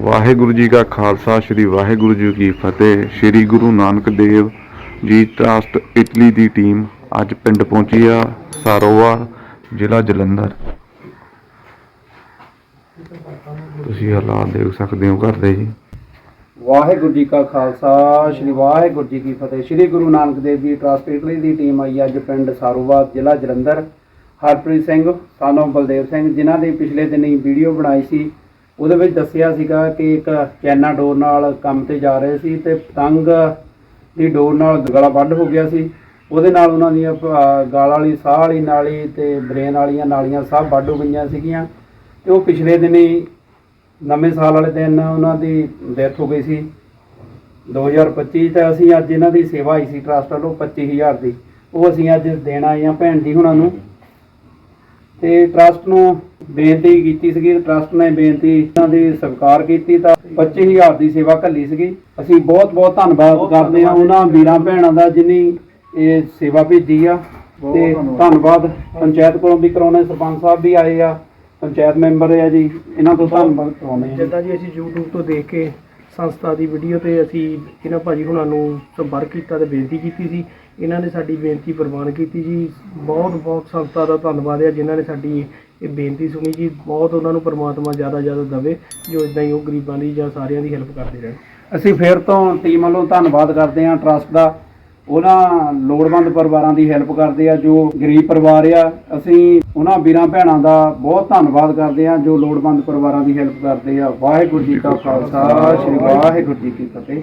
ਵਾਹਿਗੁਰੂ ਜੀ ਕਾ ਖਾਲਸਾ, ਸ੍ਰੀ ਵਾਹਿਗੁਰੂ ਜੀ ਕੀ ਫਤਿਹ। ਸ੍ਰੀ ਗੁਰੂ Nanak Dev ji trust Italy ਦੀ team ਅੱਜ ਪਿੰਡ ਪਹੁੰਚੀ ਆ ਸਾਰੋਵਾ ਜ਼ਿਲ੍ਹਾ ਜਲੰਧਰ। ਤੁਸੀਂ ਹਾਲਾਤ ਦੇਖ ਸਕਦੇ ਹੋ ਘਰ ਦੇ ਜੀ। ਵਾਹਿਗੁਰੂ ਜੀ ਕਾ ਖਾਲਸਾ, ਸ੍ਰੀ ਵਾਹਿਗੁਰੂ ਜੀ ਕੀ ਫਤਿਹ। ਸ੍ਰੀ ਗੁਰੂ ਨਾਨਕ ਦੇਵ ਜੀ ਟਰਸਟ ਇਟਲੀ ਦੀ ਟੀਮ ਆਈ ਅੱਜ ਪਿੰਡ ਸਾਰੂਵਾ ਜ਼ਿਲ੍ਹਾ ਜਲੰਧਰ। ਹਰਪ੍ਰੀਤ ਸਿੰਘ, ਸਾਨੋ ਬਲਦੇਵ ਸਿੰਘ, ਜਿਨ੍ਹਾਂ ਦੀ ਪਿਛਲੇ ਦਿਨੀ ਵੀਡੀਓ ਬਣਾਈ ਸੀ ਉਹਦੇ ਵਿੱਚ ਦੱਸਿਆ ਸੀਗਾ ਕਿ ਇੱਕ ਚੈਨਾ ਡੋਰ ਨਾਲ ਕੰਮ ਤੇ ਜਾ ਰਹੇ ਸੀ ਤੇ ਪਤੰਗ ਦੀ ਡੋਰ ਨਾਲ ਗਲਾ ਵੱਢ ਹੋ ਗਿਆ ਸੀ। ਉਹਦੇ ਨਾਲ ਉਹਨਾਂ ਦੀਆਂ ਅਹ, ਗਾਲ ਵਾਲੀ ਸਾਹ ਵਾਲੀ ਨਾਲੀ ਤੇ ਬ੍ਰੇਨ ਵਾਲੀਆਂ ਨਾਲੀਆਂ ਸਭ ਵੱਢ ਹੋ ਗਈਆਂ ਸੀਗੀਆਂ ਤੇ ਉਹ ਪਿਛਲੇ ਦਿਨੀ ਨਵੇਂ ਸਾਲ ਵਾਲੇ ਦਿਨ ਉਹਨਾਂ ਦੀ ਡੈਥ ਹੋ ਗਈ ਸੀ। 2025 ਤੇ ਅਸੀਂ ਅੱਜ ਇਹਨਾਂ ਦੀ ਸੇਵਾ ਆਈ ਸੀ ਟਰਸਟ ਵੱਲੋਂ 25000 ਦੀ। ਉਹ ਅਸੀਂ ਅੱਜ ਦੇਣ ਆਏ ਆ ਭੈਣ ਜੀ ਹੁਣਾਂ ਨੂੰ। ਤੇ ਟਰਸਟ ਨੂੰ ਬੇਨਤੀ ਕੀਤੀ ਸੀਗੀ ਟਰਸਟ ਨੇ ਬੇਨਤੀ ਇਹਨਾਂ ਦੀ ਸਵੀਕਾਰ ਕੀਤੀ ਤਾਂ 25000 ਦੀ ਸੇਵਾ ਘੱਲੀ ਸੀਗੀ। ਅਸੀਂ ਬਹੁਤ ਬਹੁਤ ਧੰਨਵਾਦ ਕਰਦੇ ਹਾਂ ਉਹਨਾਂ ਵੀਰਾਂ ਭੈਣਾਂ ਦਾ ਜਿਨੀ ਇਹ ਸੇਵਾ ਭੇਜੀ ਆ। ਤੇ ਧੰਨਵਾਦ। ਪੰਚਾਇਤ ਕੋਲੋਂ ਵੀ ਕਰਾਉਣੇ ਸਰਪੰਚ ਸਾਹਿਬ ਵੀ ਆਏ ਆ। ਪੰਚਾਇਤ ਮੈਂਬਰ ਆ ਜੀ। ਇਹਨਾਂ ਤੋਂ ਧੰਨਵਾਦ ਕਰਾਉਣੇ ਆ ਜਿੱਦਾਂ ਜੀ ਅਸੀਂ YouTube ਤੋਂ ਦੇਖ ਕੇ ਸੰਸਥਾ ਦੀ ਵੀਡੀਓ ਤੇ ਅਸੀਂ ਇਹਨਾਂ ਭਾਜੀ ਹੁਣਾਂ ਨੂੰ ਸੰਪਰਕ ਕੀਤਾ ਤੇ ਬੇਨਤੀ ਕੀਤੀ ਸੀ ਇਹਨਾਂ ਨੇ ਸਾਡੀ ਬੇਨਤੀ ਪ੍ਰਵਾਨ ਕੀਤੀ ਜੀ। ਬਹੁਤ ਬਹੁਤ ਸੰਸਥਾ ਦਾ ਧੰਨਵਾਦ ਹੈ ਜਿਨ੍ਹਾਂ ਨੇ ਸਾਡੀ ਇਹ ਬੇਨਤੀ ਸੁਣੀ ਜੀ। ਬਹੁਤ ਉਹਨਾਂ ਨੂੰ ਪਰਮਾਤਮਾ ਜ਼ਿਆਦਾ ਜ਼ਿਆਦਾ ਦਵੇ, ਜੋ ਇਦਾਂ ਹੀ ਉਹ ਗਰੀਬਾਂ ਦੀ ਜਾਂ ਸਾਰਿਆਂ ਦੀ ਹੈਲਪ ਕਰਦੇ ਰਹਿਣ। ਅਸੀਂ ਫਿਰ ਤੋਂ ਟੀਮ ਵੱਲੋਂ ਧੰਨਵਾਦ ਕਰਦੇ ਹਾਂ ਟਰਸਟ ਦਾ। ਉਹਨਾਂ ਲੋੜਵੰਦ ਪਰਿਵਾਰਾਂ ਦੀ ਹੈਲਪ ਕਰਦੇ ਆ, ਜੋ ਗਰੀਬ ਪਰਿਵਾਰ ਆ। ਅਸੀਂ ਉਹਨਾਂ ਵੀਰਾਂ ਭੈਣਾਂ ਦਾ ਬਹੁਤ ਧੰਨਵਾਦ ਕਰਦੇ ਆ ਜੋ ਲੋੜਵੰਦ ਪਰਿਵਾਰਾਂ ਦੀ ਹੈਲਪ ਕਰਦੇ ਆ। ਵਾਹਿਗੁਰੂ ਜੀ ਕਾ ਖਾਲਸਾ, ਸ੍ਰੀ ਵਾਹਿਗੁਰੂ ਜੀ ਕੀ ਫਤਿਹ।